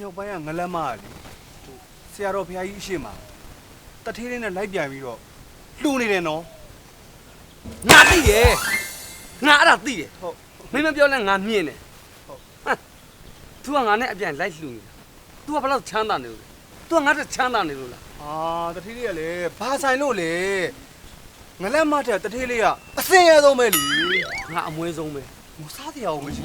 မြောက်ပိုင်းကငလမ်းမကလေဟိုဆရာတော်ဘုရားကြီးအရှိမတထေးလေးနဲ့လိုက်ပြန်ပြီးတော့လှူနေတယ်နော် ငါသိတယ်ငါအဲ့ဒါသိတယ် ဟုတ် မင်းမပြောနဲ့ငါမြင်တယ် ဟုတ် ဟမ် तू ကငါနဲ့အပြန်လိုက်လှူနေတာ तू ကဘယ်လောက်ချမ်းသာနေလို့လဲ तू ကငါတက်ချမ်းသာနေလို့လား အာတထေးလေးကလေဘာဆိုင်လို့လေငလမ်းမတဲ့တထေးလေးကအစင်ရဆုံးပဲလी ငါအမွေးဆုံးပဲ မစားတရားဘူးမရှိ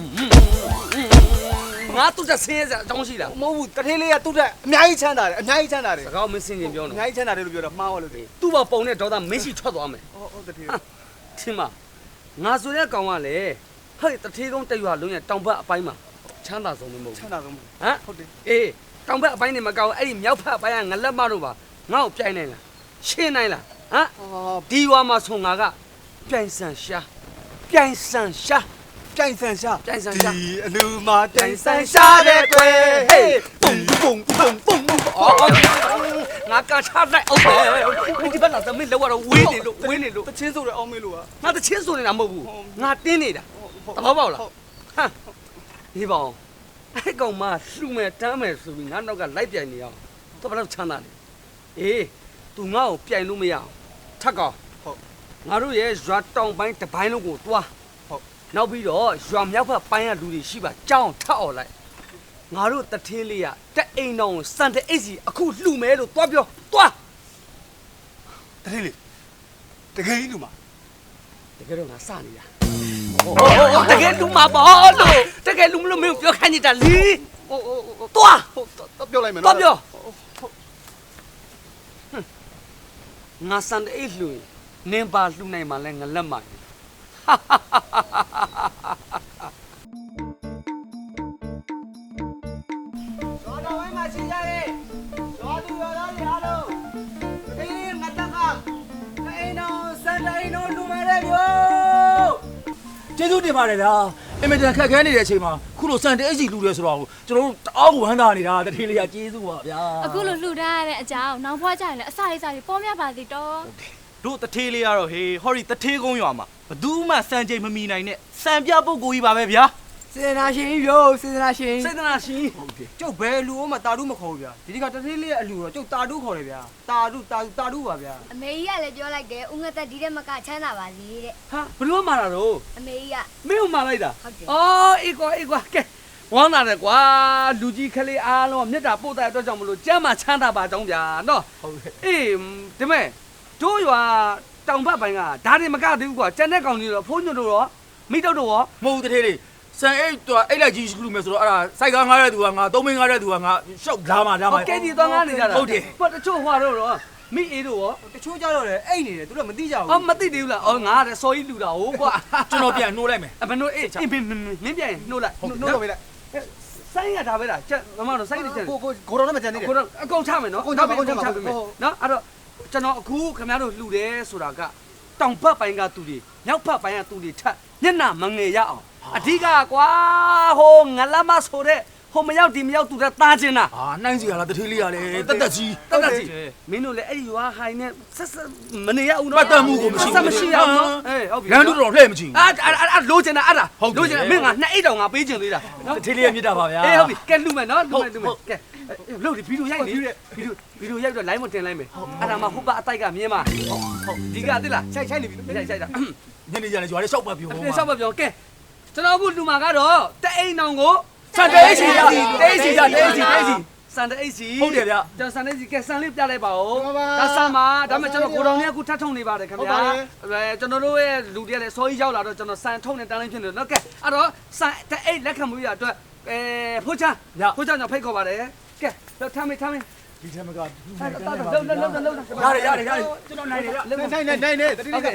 ငါသူ့တက်ဆင်းရဲစရာအကြောင်းရှိလားမဟုတ်ဘူးတထေးလေးကသူ့တက်အများကြီးချမ်းသာတယ်အများကြီးချမ်းသာတယ်စကားမင်းစင်ကျင်ပြောအနော်များကြီးချမ်းသာတယ်လို့ပြောတော့မှားပါလို့တည်းသူ့ဘာပုံနဲ့ဒေါသမင်းရှိထွက်သွားမယ်ဟုတ်ဟုတ်တထေးထင်မငါဆိုတဲ့ကောင်ကလေဟဲ့တထေးကုန်းတက်ရွာလုံးရဲ့တောင်ဘက်အပိုင်းမှာချမ်းသာဆုံးမဟုတ်ချဘူးမ်းသာဆုံးပဲဟမ်ဟုတ်တယ်အေးတောင်ဘက်အပိုင်းနေမကောက်ဘူးအဲ့ဒီမြောက်ဘက်အပိုင်းကငလက်မတို့ပါငါ့ကိုပြိုင်နိုင်လားရှင်းနိုင်လားဟမ်အာဒီရွာမှာဆိုငါကပြိုင်ဆန်ရှာပြိုင်ဆန်ရှာ ပြိုင်ဆန်ရှာပြိုင်ဆန်ရှာဒီအလူမှာပြိုင်ဆန်ရှာတဲ့ကွယ်ဟေးပုံပုံပုံပုံပုံအော်ငါကချလိုက်အောင်ပဲဒီဘက်လာသမီးလောက်တော့ဝေးနေလို့ဝေးနေလို့တချင်းဆိုရအောင်မေးလို့ပါငါတချင်းဆိုနေတာမဟုတ်ဘူးဟုတ်ငါတင်းနေတာသဘောပေါက်လားဟုတ်ဟမ်ဒီပေါင်းအဲ့ကောင်မလှူမဲ့တမ်းမဲ့ဆိုပြီးငါနောက်ကလိုက်ပြိုင်နေအောင်တော့ဘယ်လောက်ချမ်းသာလဲအေး तू ငါ့ကိုပြိုင်လို့မရအောင်ထက်ကောင်ဟုတ်ငါတို့ရဲ့ရွာတောင်ပိုင်းတစ်ပိုင်းလုံးကိုတွားဟုတ် နောက်ပြီးတော့ရွာမြောက်ဘက်ပိုင်းကလူတွေရှိပါကြောင်းထအော်လိုက်ငါတို့တထင်းလေးကတက်အိမ်တော်ကိုစံတဲ့အိတ်စီအခုလှူမဲလို့တွားပြောတွားတထေးလေးတကယ်ကြီးလူမှာတကယ်တော့ငါစနေတာဟိုတကယ်လူမှာပေါ့လို့တကယ်လူမလို့မင်းကိုပြောခိုင်းနေတာလीဟိုဟိုဟိုတွားဟုတ်တော့ပြောလိုက်မယ်တွားနော်ပြောဟုတ်ငါစံတဲ့အိတ်လှူရင်နင်းပါလှူနိုင်မှလဲငလက်မှာ ဇော်တော်ဝင်းမှာရှိကြရဲ့ဇော်သူရော်သားတွေအားလုံးတထေးငါတက်ကအိမ်တော်စံတိုင်းတော်လူမဲ့တဲ့မျိုးကျေးဇူးတင်ပါတယ်ဗျာအင်မတန်ခက်ခဲနေတဲ့အချိန်မှာခုလိုစံတဲ့အကြီးလူတွေဆိုတော့ကျွန်တော်တို့တအားကိုဝမ်းသာနေတာတထေးလေးကကျေးဇူးပါဗျာအခုလိုလှူဒါန်းရတဲ့အကြောင်းနောက်ဘွားကြရင်လည်းအစာလေးစားလေးပေါ်များပါသေးတော့တို့တထေးလေးကတော့ဟေးဟောဒီတထေးကုန်းရွာမှာ ဘယ်သူမှစံချိန်မမီနိုင်နဲ့စံပြပုဂ္ဂိုလ်ကြီးပါပဲဗျာစေတနာရှင်ရောစေတနာရှင်စေတနာရှင်ကျုပ်ဘယ်လူမှတာတုမခေါ်ဘူးဗျာဒီဒီကတထေးလေးရဲ့အလူတော့ကျုပ်တာတုခေါ်တယ်ဗျာတာတုတာတုတာတုပါဗျာအမေကြီးကလည်းပြောလိုက်တယ်ဦးငတ်သက်ဒီတဲ့မကချမ်းသာပါစေတဲ့ဟာဘယ်လိုမှလာတော့အမေကြီးကမင်းကိုမှလိုက်တာဟုတ်တယ်အော်အေးကွာအေးကွာကဲဝမ်းသာတယ်ကွာလူကြီးခလေးအားလုံးကမြတ်တာပို့တဲ့အတွက်ကြောင့်မလို့ကျမ်းမှာချမ်းသာပါကြောင်းဗျာနော်ဟုတ်ကဲ့အေးဒီမဲ့တို့ရွာ တောင်ဘက်ပိုင်းကဒါတွေမကသေးဘူးကွာကျန်တဲ့ကောင်တွေတော့ဖုန်းညွတ်တို့ရောမိတုတ်တို့ရောမဟုတ်တထဲလေးစံအိတ်တော့အိတ်လိုက်ကြီးရှိလို့မယ်ဆိုတော့အဲ့ဒါစိုက်ကားငားတဲ့သူကငါသုံးမင်းငားတဲ့သူကငါရှောက်လာမှာလာမှာဟိုကဲဒီသွားငားနေကြတာဟုတ်တယ်ဟိုတချို့ဟွာတို့ရောမိအေးတို့ရောတချို့ကြတော့လေအိတ်နေတယ်သူတို့မသိကြဘူးအော်မသိသေးဘူးလားအော်ငါကစော်ကြီးလူတာဟိုကွာကျွန်တော်ပြန်နှိုးလိုက်မယ်အမနှိုးအေးအေးမင်းပြန်နှိုးလိုက်နှိုးတော့ပေးလိုက်ဆိုင်ရတာပဲလားကျမတို့ဆိုင်နေကျကိုကိုကိုတော့မကျန်နေတယ်ကိုတော့အကုန်ချမယ်နော်ကိုတော့အကုန်ချမယ်နော်အဲ့တော့ ကျွန်တော်အခုခင်ဗျားတို့လှူတယ်ဆိုတာကတောင်ဘက်ပိုင်းကသူတွေမြောက်ဘက်ပိုင်းကသူတွေထက်မျက်နှာမငယ်ရအောင်အဓိကကွာဟိုငလမဆိုတဲ့ဟိုမရောက်ဒီမရောက်သူတဲ့သားချင်းတာအာနှိုင်းစီရလားတထေးလေးကလည်းတက်တက်ကြီးတက်တက်စီမင်းတို့လည်းအဲ့ဒီရွာဟိုင်းနဲ့ဆက်ဆက်မနေရဘူးနော်ပတ်သက်မှုကိုမရှိဘူးဆက်မရှိရဘူးနော်အေးဟုတ်ပြီလမ်းတို့တော့လှည့်မချင်အာအာအာလိုချင်တာအဲ့ဒါဟုတ်တယ်လိုချင်တာမင်းကနှစ်အိတ်တောင်ငါပေးချင်သေးတာဘူးတထေးလေးရဲ့မြတ်တာပါဗျာအေးဟုတ်ပြီကဲလှူမယ်နော်လှူမယ်လှူမယ်ဟုတ်ကဲ လှုပ်ဒီဗီဒီယိုရိုက်နေဗီဒီယိုဗီဒီယိုရိုက်တော့ line မတင်လိုက်မယ်အဲ့ဒါမှဟိုဘအတိုက်ကမြင်မှာဟုတ်ဒီကတိလားဆိုင်ဆိုင်နေပြီရိုက်ရိုက်တာညနေကျရင်ရွာလေးရှောက်ပတ်ပြိုအဲ့ဆောက်ပါပြောကဲကျွန်တော်အခုလှူမှာကတော့တအိမ်နောင်ကိုစံတဲ့အိတ်စီရတဲ့အိတ်စီရတဲ့အိတ်စီတဲ့အိတ်စီစံတဲ့အိတ်စီဟုတ်တယ်ဗျကျွန်တော်စံတဲ့အိတ်စီကဲစံလေးပြလိုက်ပါဦးဒါစံပါဒါမှကျွန်တော်ကိုတော်လေးအခုထပ်ထုံနေပါတယ်ခင်ဗျာအဲကျွန်တော်တို့ရဲ့လူတွေကလည်းစောကြီးရောက်လာတော့ကျွန်တော်စံထုံနေတန်းလေးဖြစ်နေတော့ကဲအဲ့တော့စံတအိတ်လက်ခံမှုရအတွက်အဲဖိုးချဖိုးချကျွန်တော်ဖိတ်ခေါ်ပါတယ် ကဲလောက်ထားမေးထားမေးဒီထဲမှာကသူ့နိုင်တယ်လောက်လောက်လောက်လောက်လောက်ရတယ်ရတယ်ရတယ်ကျွန်တော်နိုင်တယ်ဗျနိုင်နိုင်နိုင်တယ်တတိက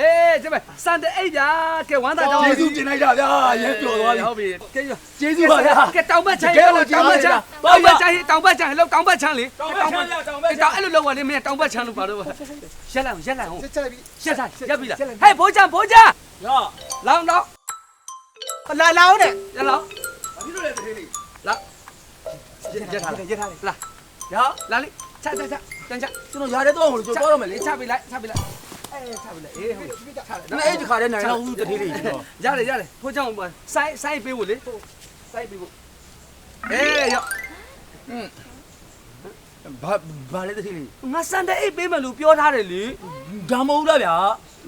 အေးကျမစံတဲ့အိတ်ဗျာကဲဝမ်းသာတောင်းကျေးဇူးတင်လိုက်တာဗျာရဲပျော်သွားပြီဟုတ်ပြီကဲကျေးဇူးပါဗျာကဲတောင်ဘက်ချမ်းတောင်ဘက်ချမ်းတောင်ဘက်ချမ်းတောင်ဘက်ချမ်းလောက်တောင်ဘက်ချမ်းလေတောင်ဘက်ချမ်းတောင်ဘက်ချမ်းအဲ့လိုလောက်ပါလေမင်းတောင်ဘက်ချမ်းလို့ပါတော့ရက်လိုက်ရက်လိုက်ဟုတ်ချက်ပြီရက်လိုက်ရက်ပြီလားဟဲ့ဘိုးချမ်းဘိုးချမ်းရောလောင်းတော့လာလောင်းနဲ့လောင်းဘာဖြစ်လို့လဲတထေးလေးလာ ရက်ထားရက်ထားလေလာရလာလေချချချတန်းချကျွန်တော်ရတယ်တော့မလို့ကျွန်တော်တော့မယ်လေချပြီလိုက်ချပြီလိုက်အေးချပြီလိုက်အေးဟုတ်ပြီချလိုက်အဲ့အဲ့ဒီခါတည်းနိုင်တော့ဦးတထေးလေးကျွန်တော်ရတယ်ရတယ်ဖိုးချောင်းစိုင်းစိုင်းပေးဖို့လေစိုင်းပေးဖို့အေးရောဘာဘာလဲတတိလေးငါစန်တဲ့အိတ်ပေးမယ်လို့ပြောထားတယ်လေဒါမဟုတ်လားဗျာ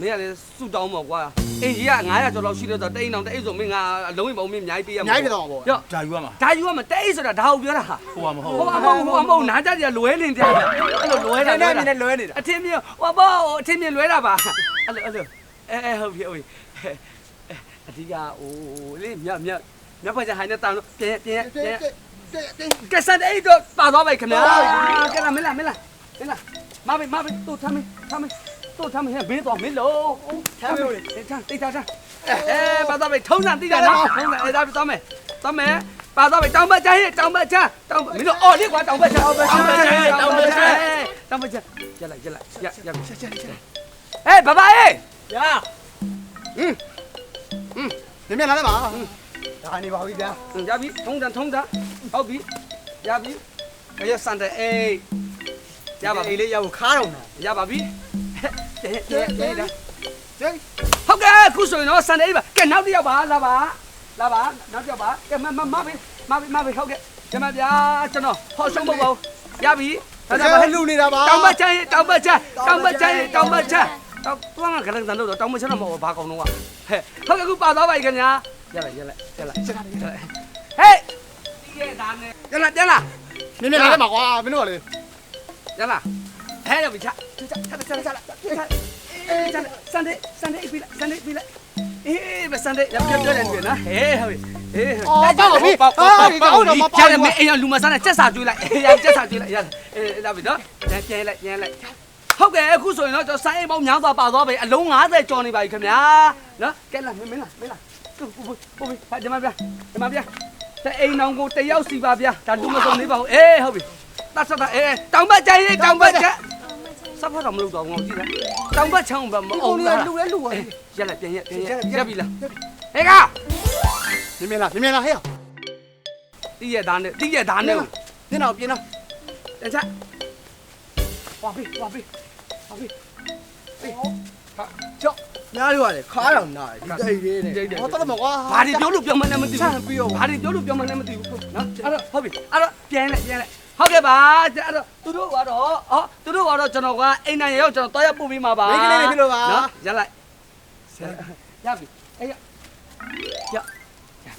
မင်းကလည်းစူတောင်းပေါ့ကွာ အင်းကြီးက900ကျော်လောက်ရှိတဲ့ဆိုတိတ်အောင်တိတ်ဆိုမင်းကအလုံးဝမင်းအများကြီးပေးရမှာအများကြီးဖြစ်သွားမှာပေါ့ရော့ဒါယူရမှာဒါယူကမတိတ်ဆိုတာဒါကိုပြောတာဟာဟိုကမဟုတ်ဟိုအမောဟိုအမောနားကြကြလွဲနေတယ်အဲ့လိုလွဲတာနဲ့နဲ့နဲ့လွဲနေတာအထင်းမြဟိုဘောအထင်းမြလွဲတာပါအဲ့လိုအဲ့လိုအဲအဲဟုတ်ပြီဟုတ်ပြီအဓိကဟိုလေမြတ်မြတ်မြတ်ဖွဲ့ချဟိုင်းနဲ့တောင်းလို့ပြန်ပြန်ပြန် ကဲစတဲ့အိတ်တော့ပါသွားပါခင်ဗျာကဲလာမလားမလားမလားမဘေမဘေတို့ထားမင်းထားမင်း တို့ထားမင်းဟဲ့ဘင်းတော့မင်းလို့ထားမင်းထားတိတ်ထားထားအဲပါသွားပြီထုံးစံတိတာနော်ထုံးစံအဲဒါသွားမယ်သွားမယ်ပါသွားပြီတောင်းပတ်ချာဟဲ့တောင်းပတ်ချာတောင်းမင်းတို့အော်လေးကွာတောင်းပတ်ချာတောင်းပတ်ချာတောင်းပတ်ချာတောင်းပတ်ချာရလိုက်ရလိုက်ရရချက်ချက်ချက်ဟဲ့ဘဘအေးဗျာမြင်မြင်လာတယ်ပါဒါနေပါပြီဗျာရပြီထုံးစံထုံးစံဟုတ်ပြီရပြီအဲစန်တဲ့အေးရပါပြီအေးလေးရောက်ခါတော့မှာရပါပြီ တဲ့တဲ့တဲ့တဲ့ကျိဟုတ်ကဲ့အခုဆိုရင်တော့စံနေပါကဲနောက်တစ်ယောက်ပါလာပါလာပါနောက်တစ်ယောက်ပါကဲမမမဘေမဘေမဘေဟုတ်ကဲ့ကျမဗျာကျွန်တော်ဟောဆုံးမဟုတ်ပါဘူးရပြီဒါကြပါလှူနေတာပါတောင်မချမ်းတောင်မချမ်းတောင်မချမ်းတောင်မချမ်းတောင်တွန်းကကရန်တန်လို့တောင်မချမ်းတော့မဟုတ်ဘာကောင်တော့ဟဲ့ဟုတ်ကဲ့အခုပါသွားပါခင်ဗျာရလိုက်ရလိုက်ရလိုက်ရလိုက်ဟေးဒီရဲ့ဒါနဲ့ရလိုက်ရလိုက်မြင်မြင်လာတယ်ပါကွာမင်းတို့ကလေရလား ဟဲ့ရပြီချချချချချချအေးချစန်ဒေးစန်ဒေးပြီစန်ဒေးပြီအေးမစန်ဒေးရပြပြတယ်ပြီနော်ဟဲ့ဟုတ်ပြီအေးအော်ပေါ့ပြီဟာဒီကောင်းတော့မပေါ့ကျတယ်မင်းအိမ်ကလူမဆန်းနဲ့စက်စာကျွေးလိုက်အေးရစက်စာကျွေးလိုက်ရအေးဒါပြီနော်ပြန်ပြန်လိုက်ပြန်လိုက်ဟုတ်ကဲ့အခုဆိုရင်တော့ကျွန်တော်စိုင်းအိမ်ပေါင်းများစွာပါသွားပြီအလုံး90ကျော်နေပါပြီခင်ဗျာနော်ကဲလာမင်းမင်းလာမင်းလာဟုတ်ဟုတ်ဟုတ်ပြီဟာဒီမှာဗျာဒီမှာဗျာတဲ့အိမ်အောင်ကိုတယောက်စီပါဗျာဒါလူမစုံနေပါဘူးအေးဟုတ်ပြီတတ်ဆက်တာအေးတောင်ဘက်ကျိုင်းလေးတောင်ဘက်ကျ စပ်ဖတ်တော့မလုပ်တော့ဘူးငါကြည့်လားတောင်ဘက်ချောင်းဘက်မအောင်လားလူလဲလူပါရက်လိုက်ပြန်ရက်ပြန်ရက်ရက်ပြီလားဟဲ့ကမြင်မြင်လာမြင်မြင်လာဟဲ့တီးရသားနဲ့တီးရသားနဲ့ပြင်းတော့ပြင်းတော့တခြားဝါပြီဝါပြီဝါပြီကြောက်များလို့ရတယ်ခါတော့နာတယ်ဒီတိတ်လေးနဲ့ဟောတော့မကွာဘာတွေပြောလို့ပြောမှလည်းမသိဆဘူးန့်ပြီးတော့ဘာတွေပြောလို့ပြောမှလည်းမသိဘူးနော်အဲ့တော့ဟုတ်ပြီအဲ့တော့ပြန်လိုက်ပြန်လိုက် ဟုတ်ကဲ့ပါအဲ့တော့သူတို့ကတော့အော်သူတို့ကတော့ကျွန်တော်ကအိမ်နိုင်ရောက်ကျွန်တော်တွားရပို့ပေးမှာပါနော်ရလိုက်ရပြီအဲ့ရ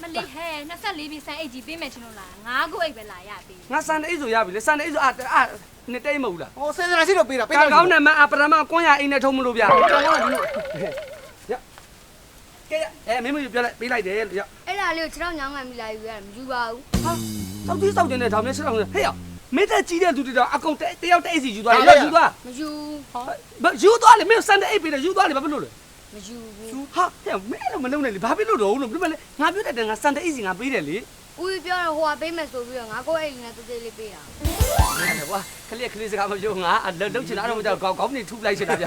မလေးဟဲ့24ပြီစံအိတ်ကြီးပေးမယ်ချင်းလို့လားငါးခုအိတ်ပဲလာရပြီငါစံအိတ်ဆိုရပြီလေစံအိတ်ဆိုအာအာနှစ်တိတ်မဟုတ်လားဟောစင်စရာရှိတော့ပေးတာပေးကာတော့ကောင်းနဲ့မအပရမကွန်ရအိမ်နဲ့ထုံးမလို့ဗျာကောင်းကောင်းဒီလိုရကဲအဲမင်းမပြောလိုက်ပေးလိုက်တယ်ရအဲ့ဒါလေးကိုခြေထောက်ညောင်းခံပြီးလာယူရတယ်မယူပါဘူးဟာစောက်တီးစောက်တင်တဲ့ထောင်နဲ့ဆက်အောင်ဟဲ့ရ မင်းတက်ကြီးတဲ့သူတွေတော့အကုန်တယောက်တအိတ်စီယူသွားတယ်ယူသွားမယူယူသွားလေမင်းစန်တဲ့အိတ်ပေးတယ်ယူသွားလေဘာဖြစ်လို့လဲမယူဘူးဟာဟဲ့မင်းလည်းမလုံးနဲ့လေဘာဖြစ်လို့တော့လို့ပြမလဲငါပြောတတ်တယ်ငါစန်တဲ့အိတ်စီငါပေးတယ်လေဦးပြောတော့ဟိုကပေးမယ်ဆိုပြီးတော့ငါကိုယ့်အိမ်နဲ့တူတူလေးပေးတာကွာခလေးခလေးစကားမပြောငါအလုံးလုံးချင်တာတော့မကြောက်ကောင်းကောင်းနေထုလိုက်ချင်တာဗျာ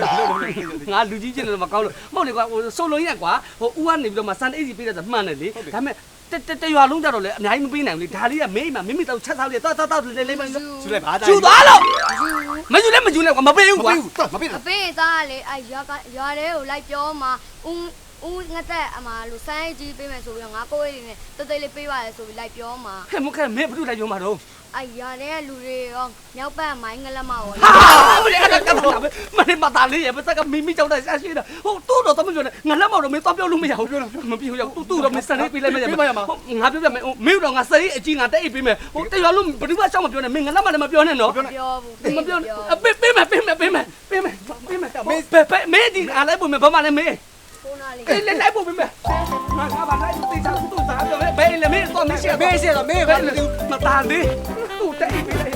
ငါလူကြီးချင်တယ်မကောင်းလို့မဟုတ်လေကွာဟိုဆိုလုံးရက်ကွာဟိုဦးကနေပြီးတော့မှစန်တဲ့အိတ်စီပေးတယ်ဆိုမှန်တယ်လေဒါပေမဲ့ တတရွာလုံးကြတော့လေအများကြီးမပေးနိုင်ဘူးလေဒါလေးကမိမမိမိတော့ချက်သားလေးတော့တော့တော့လေးလေးမယူလိုက်ပါကျူသွားလို့မယူဘူးမယူလဲမယူလဲကွာမပေးဘူးကွာမပေးအတာပေးရင်သားကလေအဲရွာကရွာတဲကိုလိုက်ပြောမှာဦး ဦးငတ်တဲ့အမလို့ဆိုင်းကြီးပေးမယ်ဆိုပြီးတော့ငါကိုယ့်အိမ်နဲ့တူတူလေးပေးပါလေဆိုပြီးလိုက်ပြောမှာဟဲ့မခဲမင်းဘုလိုက်ပြောမှာတော့အဲရွာတဲကလူတွေရောမြောက်ဘက်မိုင်းငလက်မရောဟာမလေးအဲ့ဒါကဘာပဲမလေးမသားလေးရဲ့ပတ်ကမိမိကြောက်တဲ့ဆက်ရှိတာဟိုတူတော့တမပြောနဲ့ငါလက်မောက်တော့မင်းတော့ပြောလို့မရဘူးပြောမပြောရတူတူတော့မင်းစနေပေးလိုက်မယ်ငါပြောပြမယ်မင်းတော့ငါစိတ်အကြီးငါတက်အိပ်ပေးမယ်ဟိုတရွာလုံးဘယ်သူမှရှောက်မပြောနဲ့မင်းငါလက်မလည်းမပြောနဲ့နော်ပြောဘူးမပြောပေးပေးမယ်ပေးမယ်ပေးမယ်ပေးမယ်ပေးမယ်မင်းပဲမင်းဒီအားလိုက်ပုံမယ်ဘာမှလည်းမင်း ခိုးနာလေးအေးလိုက်ပုံပေးမယ်ငါငါဘာလိုက်သိချာတူစားပြောဘယ်လေမင်းတော့မင်းရှိမေးစီတော့မေးဘပါယ်လေမသားလေးတူတက်အိပ်ပေးလိုက်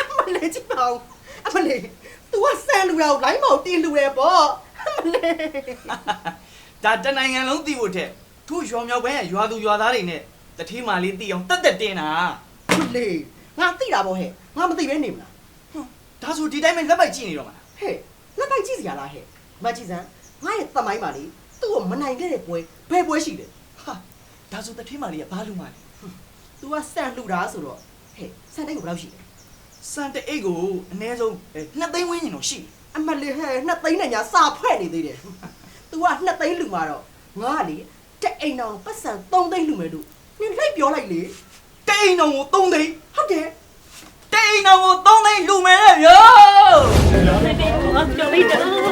အမလေးကြည့်ပါဦးအမလေး तू ကဆန်လူတာကိုလိုင်းမောင်တင်လူတယ်ပေါ့အမလေးဒါတနိုင်ငံလုံးသိဖို့တဲ့သူ့ရွာမြောက်ဘက်ကရွာသူရွာသားတွေနဲ့တထေးမာလေးသိအောင်တက်တက်တင်တာအမလေးငါသိတာပေါ့ဟဲ့ငါမသိပဲနေမလားဒါဆိုဒီတိုင်းပဲလက်ပိုက်ကြည့်နေတော့မှာဟဲ့လက်ပိုက်ကြည့်စရာလားဟဲ့မကြည့်စမ်း ငါရဲ့သမိုင်းပါလေသူ့ကိုမနိုင်ခဲ့တဲ့ပွဲဘယ်ပွဲရှိတယ်ဟာဒါဆိုတထေးမာလေးကဘာလူမလဲ तू ကဆန်လူတာဆိုတော့ဟဲ့ဆန်တိတ်ကိုဘယ်လောက်ရှိလဲစံတအိတ်ကိုအနည်းဆုံးနှစ်သိန်းဝန်းကျင်တော့ရှိတယ်အမလေးဟဲ့နှစ်သိန်းနဲ့ညာစာဖွဲ့နေသေးတယ် तू ကနှစ်သိန်းလူမှာတော့ငါကလေတက်အိမ်အောင်ပတ်စံ3သိန်းလူမယ်လို့နင်လိုက်ပြောလိုက်လေတိန်အောင်ကို3သိန်းဟုတ်တယ်တိအိမ်တော်ကိုသုံးသိန်းလူမယ်လေဗျာကဲ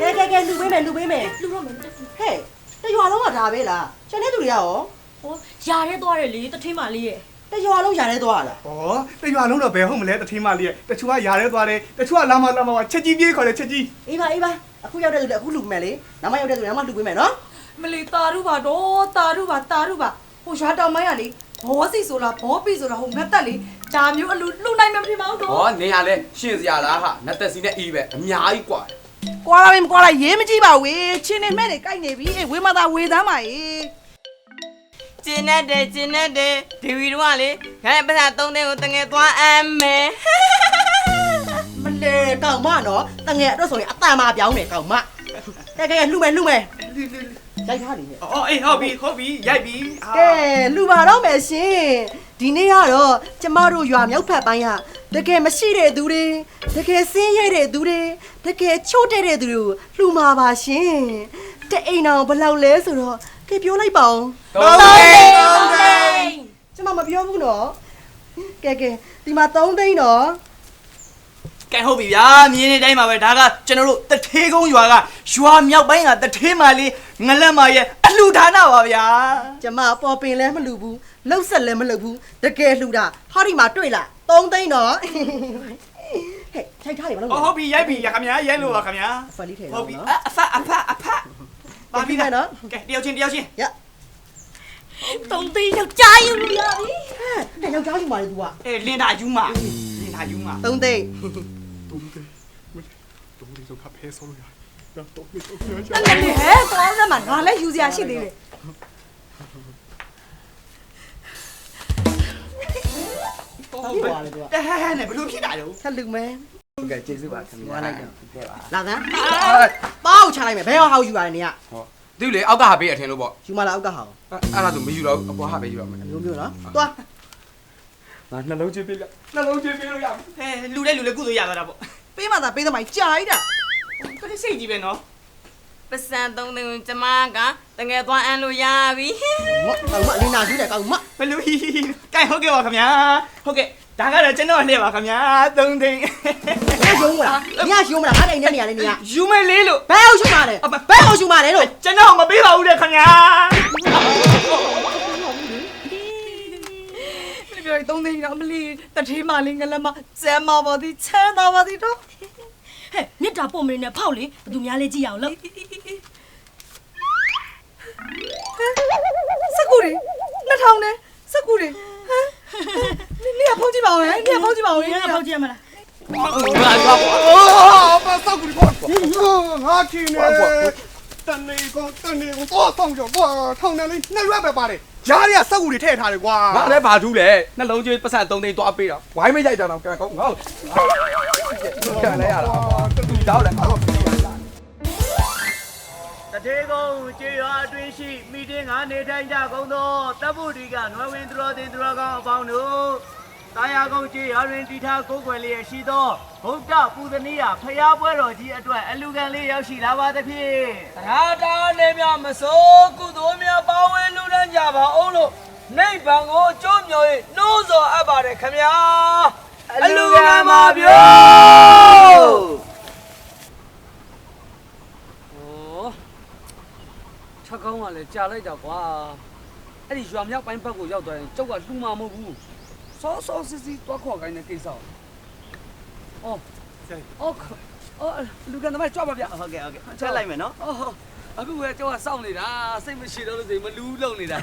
ကဲကဲလူပေးမယ်လူပေးမယ်လူတော့မယ်ဟဲ့တရွာလုံးကဒါပဲလားကျန်တဲ့သူတွေကရောဟိုယာရဲသွားတယ်လေတထင်းမလေးရဲ့တရွာလုံးယာရဲသွားလား။ဩတရွာလုံးတော့ဘယ်ဟုတ်မလဲတထင်းမလေးရဲ့တချို့ကယာရဲသွားတယ်တချို့ကလာမလာမချက်ကြီးပြေးခေါ်တယ်ချက်ကြီးအေးပါအေးပါအခုရောက်တဲ့သူတွေအခုလူပေးမယ်လေနောက်မှရောက်တဲ့သူတွေနောက်မှလူပေးမယ်နော်မလီတာရုပါတော့တာရုပါတာရုပါဟိုရွာတောင်မိုင်းကလေဘောစီဆိုလားဘောပီဆိုလားဟိုငတ်တက်လေ ဒါမျိုးအလူလှူနိုင်မှာမဖြစ်ပါဘူး ဟော တော့ နေရလဲရှင်းစရာလားဟာနတ်သက်စီနဲ့အီးပဲအများကြီးกว่า ကွာလာပြီမကွာလာရေးမကြည့်ပါဝေးချင်းနေမဲ့တွေကြိုက်နေပြီအေးဝေးမသာဝေးသမ်းပါအေး ကျင်းနဲ့တယ်ကျင်းနဲ့တယ်ဒီဗီတို့ကလေခိုင်းပတ်စံသုံးသိန်းကိုတငယ်သွားအမ်းမယ် မလဲကောင်မနော်တငယ်အတွက်ဆိုရင်အတန်မာပြောင်းနေကောင်မကဲကဲလှူမယ်လှူမယ်ရိုက်ထားနေ အော်အေးဟုတ်ပြီဟုတ်ပြီရိုက်ပြီ ကဲလှူပါတော့မယ်ရှင် ဒီနေ့ကတော့ကျမတို့ရွာမြောက်ဖက်ပိုင်းကတကယ်မရှိတဲ့သူတွေတကယ်စင်းရဲတဲ့သူတွေတကယ်ချို့တဲ့တဲ့သူတွေကိုလှူမှာပါရှင်တအိမ်အောင်ဘယ်လောက်လဲဆိုတော့ကဲပြောလိုက်ပါဦးသုံးသိန်းသုံးသိန်းကျမမပြောဘူးနော်ကဲကဲဒီမှာ3သိန်းနော်ကဲဟုတ်ပြီဗျာမြင်းနေတိုင်းမှာပဲဒါကကျွန်တော်တို့တထေးကုန်းရွာကရွာမြောက်ပိုင်းကတထေးမလေးငလက်မရဲ့ အလှဌာနပါဗျာ ကျမပေါ်ပင်လည်းမလှူဘူးလှုပ်ဆက်လည်းမလှုပ်ဘူးတကယ်လှူတာဟောဒီမှာတွေ့လား3သိန်းနော်ဟဲ့ထိုက်ထားရမလား အော်ဟုတ်ပြီရိုက်ပြီရခင်ဗျာရိုက်လို့ပါခင်ဗျာ ဖလီထဲ ဟုတ်ပြီ နော် အအဖအဖအဖပါပြီနော် နော် ကဲတယောက်ချင်းတယောက်ချင်း ရ တုံးသေးယောက်ကြားယူလို့ရပြီ ဟဲ့ယောက်ျားယူပါလေ तू อ่ะ အေးလင်တာယူမလင်တာယူမ 3သိန်း တုံးတယ်တုံးတယ်တော့ခဖဲဆိုလို့ရ တယ်တုံးတယ်တုံးတယ် အဲ့လေဟဲ့သွားစမ်းမှာငါလည်းယူစရာရှိသေးတယ် ဟုတ်ပါလေ तू อ่ะ အဲဟဲဟဲနဲ့ဘလို့ဖြစ်တာတော့ ဆက်လူမယ် ဟုတ်ကဲ့ကျေးဇူးပါခင်ဗျာ ဝါလိုက်တော့ ကဲပါ လာသမ်းပေါက်ချလိုက်မယ်ဘယ်ဟောက်ယူပါလဲနေက ဟောသူလေအောက်ကဟာပေးအထင်လို့ပေါ့ ယူမလားအောက်ကဟောက် အဲ့ဒါဆိုမယူတော့အပွားဟာပဲယူရမယ် မျိုးမျိုးနော်သွား ငါနှလုံးချင်းပေးပြနှလုံးချင်းပေးလို့ရမယ် ဟဲလူတဲ့လူလည်းကုသိုလ်ရသွားတာပေါ့ ပေးမှသာပေးသမိုင်းကြာရတာ ခက်စိတ်ကြီးပဲနော်ပတ်စံသုံးသိန်းကိုကျမကတငယ်သွားအမ်းလို့ရပြီမကောင်မလင်းနာယူတယ်ကောင်မဘလို့ဟီကဲဟုတ်ကဲ့ပါခင်ဗျာဟုတ်ကဲ့ဒါကတော့ကျွန်တော်လှည့်ပါခင်ဗျာသုံးသိန်းဘယ်ရုံးမလားညရုံးမလားငါတိုင်နေနေရလေနေကယူမယ်လေးလို့ဘယ်ဟောက်ယူပါလဲဘယ်ဟောက်ယူပါလဲလို့ကျွန်တော်မပေးပါဘူးတဲ့ခင်ဗျာပြပြတုံးသေးတော့မလီတထင်းမလေးငလက်မစမ်းမပါသည်ချမ်းသာပါသည်တော့ ဟဲ့မြစ်တာပုံမင်းနဲ့ဖောက်လေဘသူများလေးကြည့်အောင်လို့စကူရီနှစ်ထောင်နဲ့စကူရီဟမ်နေရဖောက်ကြည့်ပါဦးဟဲ့နေရဖောက်ကြည့်ပါဦးနေရဖောက်ကြည့်ရမလားအော်ပါစောက်ကူပေါ့ငါခင်းနေတန်နေကောတန်နေကောတော့ဆောင်ကြောကွာထောင်းနေလေးနှစ်ရွက်ပဲပါတယ်ရားတွေကစောက်ကူတွေထည့်ထားတယ်ကွာငါလည်းဘာထူးလဲနှလုံးချင်းပတ်စံ3သိန်းသွားပေးတော့ဝိုင်းမရိုက်တာတော့ကဲကောင်းငါ့ကိုကဲလဲရတာ တူတောက်တယ်ငါ့ကိုတထေးကုန်းကျေးရွာအတွင်းရှိမိတင်ငါနေထိုင်ကြကုန်သောတပ်ပုတီကနွယ်ဝင်သူတော်တင်သူတော်ကောင်းအပေါင်းတို့တာယာကုန်းကျေးရွာတွင်တည်ထားကိုးကွယ်လျက်ရှိသောဗုဒ္ဓပူဇနီးယဖျားပွဲတော်ကြီးအတွက်အလူခံလေးရောက်ရှိလာပါသဖြင့်တရားတာနေမြမစိုးကုသိုလ်များပါဝင်လူဒန်းကြပါအောင်လို့နိဗ္ဗာန်ကိုအကျိုးမြော်၍နှိုးဆော်အပ်ပါတယ်ခမညာအလူခံပါဗျာ ချက်ကောင်းကလည်းကြာလိုက်တော့ကွာအဲ့ဒီရွာမြောက်ပိုင်းဘက်ကိုရောက်သွားရင်ကျုပ်ကလှူမှာမဟုတ်ဘူးစောစောစစ်စစ်တွားခေါ်ခိုင်းတဲ့ကိစ္စဩဩဩလူကန်သမိုင်းကြွပါဗျဟုတ်ကဲ့ဟုတ်ကဲ့ချက်လိုက်မယ်နော်ဩ အခုကကျုပ်ကစောင့်နေတာစိတ်မရှိတော့လို့စိတ်မလူးလုံနေတာ